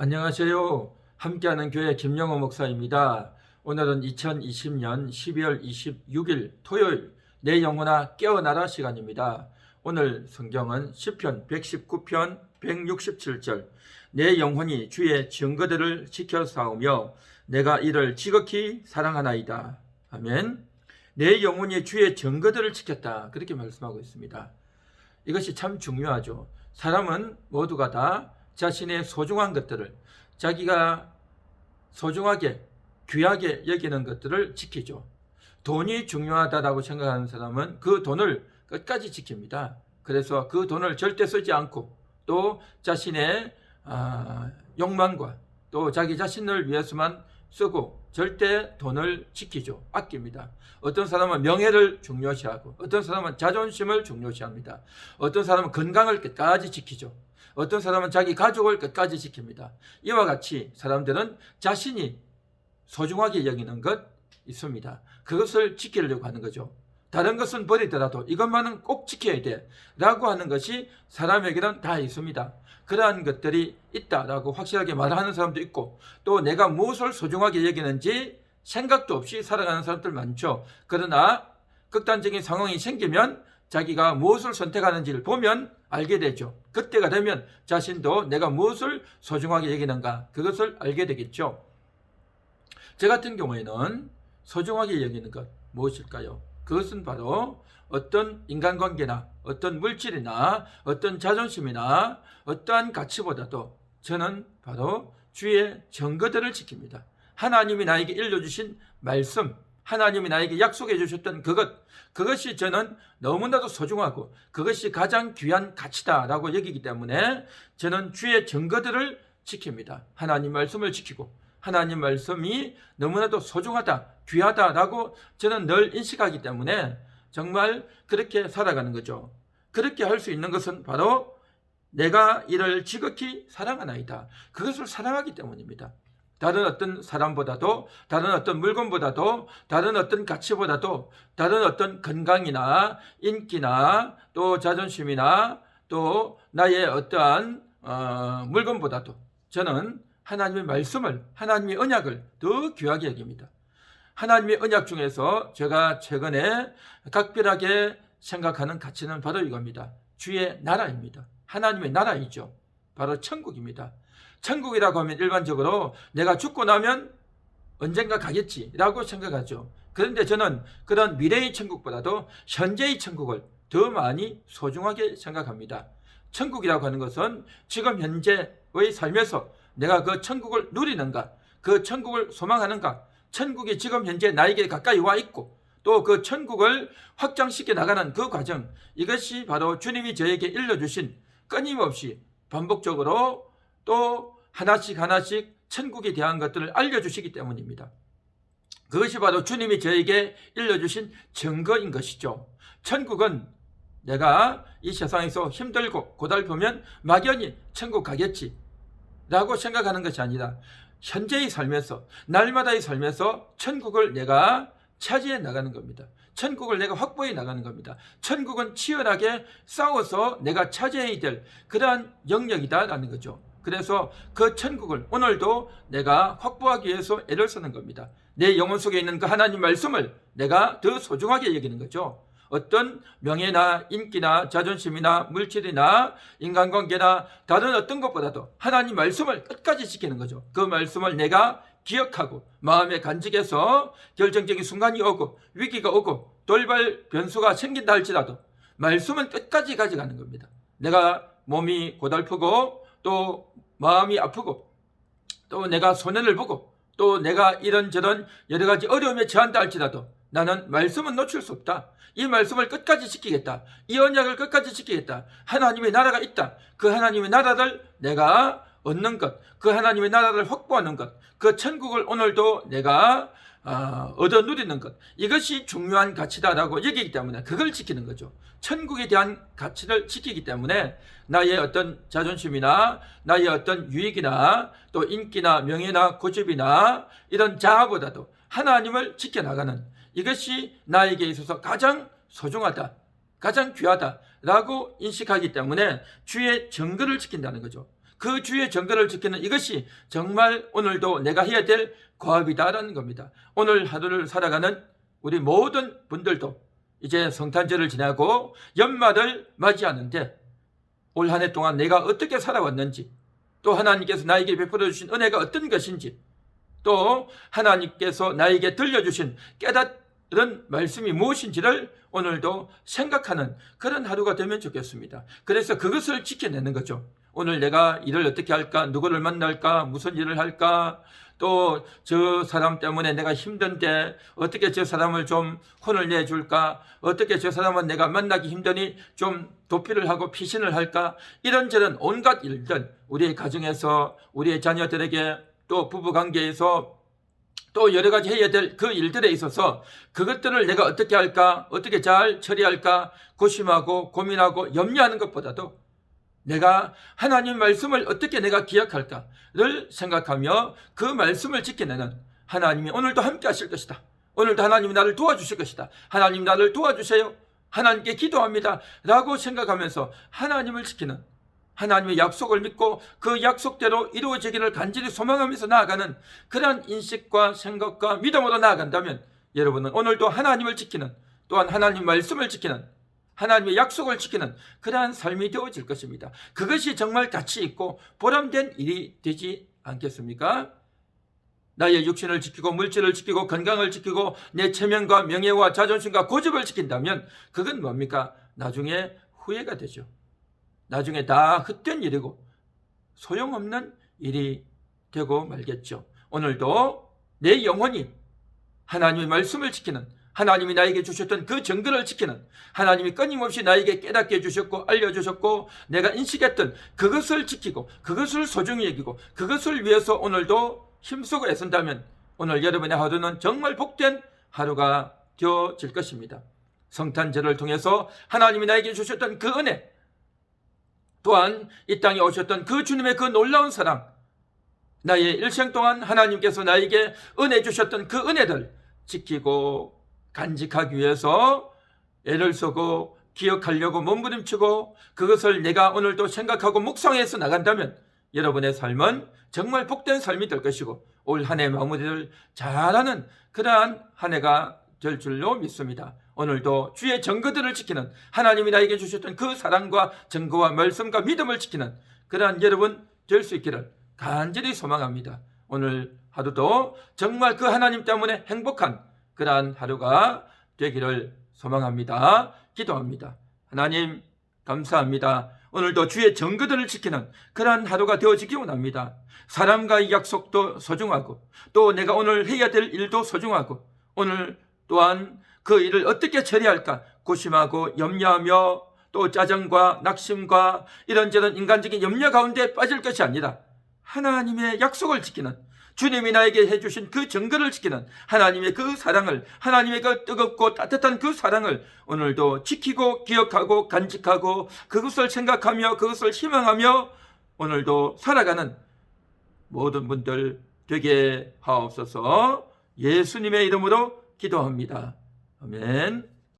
안녕하세요. 함께하는 교회 김영호 목사입니다. 오늘은 2020년 12월 26일 토요일 내 영혼아 깨어나라 시간입니다. 오늘 성경은 시편 119편 167절 내 영혼이 주의 증거들을 지켜 싸우며 내가 이를 지극히 사랑하나이다. 아멘. 내 영혼이 주의 증거들을 지켰다. 그렇게 말씀하고 있습니다. 이것이 참 중요하죠. 사람은 모두가 다 자신의 소중한 것들을 자기가 소중하게 귀하게 여기는 것들을 지키죠. 돈이 중요하다라고 생각하는 사람은 그 돈을 끝까지 지킵니다. 그래서 그 돈을 절대 쓰지 않고 또 자신의 아, 욕망과 또 자기 자신을 위해서만 쓰고 절대 돈을 지키죠. 아낍니다. 어떤 사람은 명예를 중요시하고 어떤 사람은 자존심을 중요시합니다. 어떤 사람은 건강을 끝까지 지키죠. 어떤 사람은 자기 가족을 끝까지 지킵니다. 이와 같이 사람들은 자신이 소중하게 여기는 것 있습니다. 그것을 지키려고 하는 거죠. 다른 것은 버리더라도 이것만은 꼭 지켜야 돼. 라고 하는 것이 사람에게는 다 있습니다. 그러한 것들이 있다라고 확실하게 말하는 사람도 있고 또 내가 무엇을 소중하게 여기는지 생각도 없이 살아가는 사람들 많죠. 그러나 극단적인 상황이 생기면 자기가 무엇을 선택하는지를 보면 알게 되죠. 그때가 되면 자신도 내가 무엇을 소중하게 여기는가 그것을 알게 되겠죠. 저 같은 경우에는 소중하게 여기는 것 무엇일까요? 그것은 바로 어떤 인간관계나 어떤 물질이나 어떤 자존심이나 어떠한 가치보다도 저는 바로 주의 증거들을 지킵니다. 하나님이 나에게 일러주신 말씀, 하나님이 나에게 약속해 주셨던 그것, 그것이 저는 너무나도 소중하고 그것이 가장 귀한 가치다라고 여기기 때문에 저는 주의 증거들을 지킵니다. 하나님 말씀을 지키고 하나님 말씀이 너무나도 소중하다, 귀하다라고 저는 늘 인식하기 때문에 정말 그렇게 살아가는 거죠. 그렇게 할 수 있는 것은 바로 내가 이를 지극히 사랑하나이다. 그것을 사랑하기 때문입니다. 다른 어떤 사람보다도, 다른 어떤 물건보다도, 다른 어떤 가치보다도, 다른 어떤 건강이나 인기나 또 자존심이나 또 나의 어떠한 어, 물건보다도 저는 하나님의 말씀을, 하나님의 언약을 더 귀하게 여깁니다. 하나님의 언약 중에서 제가 최근에 각별하게 생각하는 가치는 바로 이겁니다. 주의 나라입니다. 하나님의 나라이죠. 바로 천국입니다. 천국이라고 하면 일반적으로 내가 죽고 나면 언젠가 가겠지라고 생각하죠. 그런데 저는 그런 미래의 천국보다도 현재의 천국을 더 많이 소중하게 생각합니다. 천국이라고 하는 것은 지금 현재의 삶에서 내가 그 천국을 누리는가, 그 천국을 소망하는가, 천국이 지금 현재 나에게 가까이 와 있고 또 그 천국을 확장시켜 나가는 그 과정, 이것이 바로 주님이 저에게 일러주신 끊임없이 반복적으로 또 하나씩 하나씩 천국에 대한 것들을 알려주시기 때문입니다. 그것이 바로 주님이 저에게 일러주신 증거인 것이죠. 천국은 내가 이 세상에서 힘들고 고달프면 막연히 천국 가겠지 라고 생각하는 것이 아니라 현재의 삶에서 날마다의 삶에서 천국을 내가 차지해 나가는 겁니다. 천국을 내가 확보해 나가는 겁니다. 천국은 치열하게 싸워서 내가 차지해야 될 그러한 영역이다라는 거죠. 그래서 그 천국을 오늘도 내가 확보하기 위해서 애를 쓰는 겁니다. 내 영혼 속에 있는 그 하나님 말씀을 내가 더 소중하게 여기는 거죠. 어떤 명예나 인기나 자존심이나 물질이나 인간관계나 다른 어떤 것보다도 하나님 말씀을 끝까지 지키는 거죠. 그 말씀을 내가 기억하고 마음에 간직해서 결정적인 순간이 오고 위기가 오고 돌발 변수가 생긴다 할지라도 말씀은 끝까지 가져가는 겁니다. 내가 몸이 고달프고 또 마음이 아프고 또 내가 손해를 보고 또 내가 이런저런 여러 가지 어려움에 처한다 할지라도 나는 말씀은 놓칠 수 없다. 이 말씀을 끝까지 지키겠다. 이 언약을 끝까지 지키겠다. 하나님의 나라가 있다. 그 하나님의 나라를 내가 얻는 것, 그 하나님의 나라를 확보하는 것, 그 천국을 오늘도 내가 어, 얻어 누리는 것 이것이 중요한 가치다라고 여기기 때문에 그걸 지키는 거죠. 천국에 대한 가치를 지키기 때문에 나의 어떤 자존심이나 나의 어떤 유익이나 또 인기나 명예나 고집이나 이런 자아보다도 하나님을 지켜나가는 이것이 나에게 있어서 가장 소중하다, 가장 귀하다라고 인식하기 때문에 주의 증거를 지킨다는 거죠. 그 주의 정거를 지키는 이것이 정말 오늘도 내가 해야 될 과업이다라는 겁니다. 오늘 하루를 살아가는 우리 모든 분들도 이제 성탄절을 지나고 연말을 맞이하는데 올 한 해 동안 내가 어떻게 살아왔는지 또 하나님께서 나에게 베풀어 주신 은혜가 어떤 것인지 또 하나님께서 나에게 들려주신 깨달은 말씀이 무엇인지를 오늘도 생각하는 그런 하루가 되면 좋겠습니다. 그래서 그것을 지켜내는 거죠. 오늘 내가 일을 어떻게 할까? 누구를 만날까? 무슨 일을 할까? 또 저 사람 때문에 내가 힘든데 어떻게 저 사람을 좀 혼을 내줄까? 어떻게 저 사람은 내가 만나기 힘드니 좀 도피를 하고 피신을 할까? 이런저런 온갖 일들 우리의 가정에서 우리의 자녀들에게 또 부부 관계에서 또 여러 가지 해야 될 그 일들에 있어서 그것들을 내가 어떻게 할까? 어떻게 잘 처리할까? 고심하고 고민하고 염려하는 것보다도 내가 하나님 말씀을 어떻게 내가 기억할까를 생각하며 그 말씀을 지켜내는 하나님이 오늘도 함께 하실 것이다. 오늘도 하나님이 나를 도와주실 것이다. 하나님 나를 도와주세요. 하나님께 기도합니다. 라고 생각하면서 하나님을 지키는 하나님의 약속을 믿고 그 약속대로 이루어지기를 간절히 소망하면서 나아가는 그러한 인식과 생각과 믿음으로 나아간다면 여러분은 오늘도 하나님을 지키는 또한 하나님 말씀을 지키는 하나님의 약속을 지키는 그러한 삶이 되어질 것입니다. 그것이 정말 가치 있고 보람된 일이 되지 않겠습니까? 나의 육신을 지키고 물질을 지키고 건강을 지키고 내 체면과 명예와 자존심과 고집을 지킨다면 그건 뭡니까? 나중에 후회가 되죠. 나중에 다 헛된 일이고 소용없는 일이 되고 말겠죠. 오늘도 내 영혼이 하나님의 말씀을 지키는 하나님이 나에게 주셨던 그 정글을 지키는 하나님이 끊임없이 나에게 깨닫게 해주셨고 알려주셨고 내가 인식했던 그것을 지키고 그것을 소중히 여기고 그것을 위해서 오늘도 힘쓰고 애쓴다면 오늘 여러분의 하루는 정말 복된 하루가 되어질 것입니다. 성탄절을 통해서 하나님이 나에게 주셨던 그 은혜 또한 이 땅에 오셨던 그 주님의 그 놀라운 사랑 나의 일생 동안 하나님께서 나에게 은혜 주셨던 그 은혜들 지키고 간직하기 위해서 애를 쓰고 기억하려고 몸부림치고 그것을 내가 오늘도 생각하고 묵상해서 나간다면 여러분의 삶은 정말 복된 삶이 될 것이고 올 한 해 마무리를 잘하는 그러한 한 해가 될 줄로 믿습니다. 오늘도 주의 증거들을 지키는 하나님이 나에게 주셨던 그 사랑과 증거와 말씀과 믿음을 지키는 그러한 여러분 될 수 있기를 간절히 소망합니다. 오늘 하루도 정말 그 하나님 때문에 행복한 그러한 하루가 되기를 소망합니다. 기도합니다. 하나님 감사합니다. 오늘도 주의 증거들을 지키는 그러한 하루가 되어지기 원합니다. 사람과의 약속도 소중하고 또 내가 오늘 해야 될 일도 소중하고 오늘 또한 그 일을 어떻게 처리할까 고심하고 염려하며 또 짜증과 낙심과 이런저런 인간적인 염려 가운데 빠질 것이 아니라 하나님의 약속을 지키는 주님이 나에게 해주신 그 증거를 지키는 하나님의 그 사랑을 하나님의 그 뜨겁고 따뜻한 그 사랑을 오늘도 지키고 기억하고 간직하고 그것을 생각하며 그것을 희망하며 오늘도 살아가는 모든 분들 되게 하옵소서 예수님의 이름으로 기도합니다. 아멘.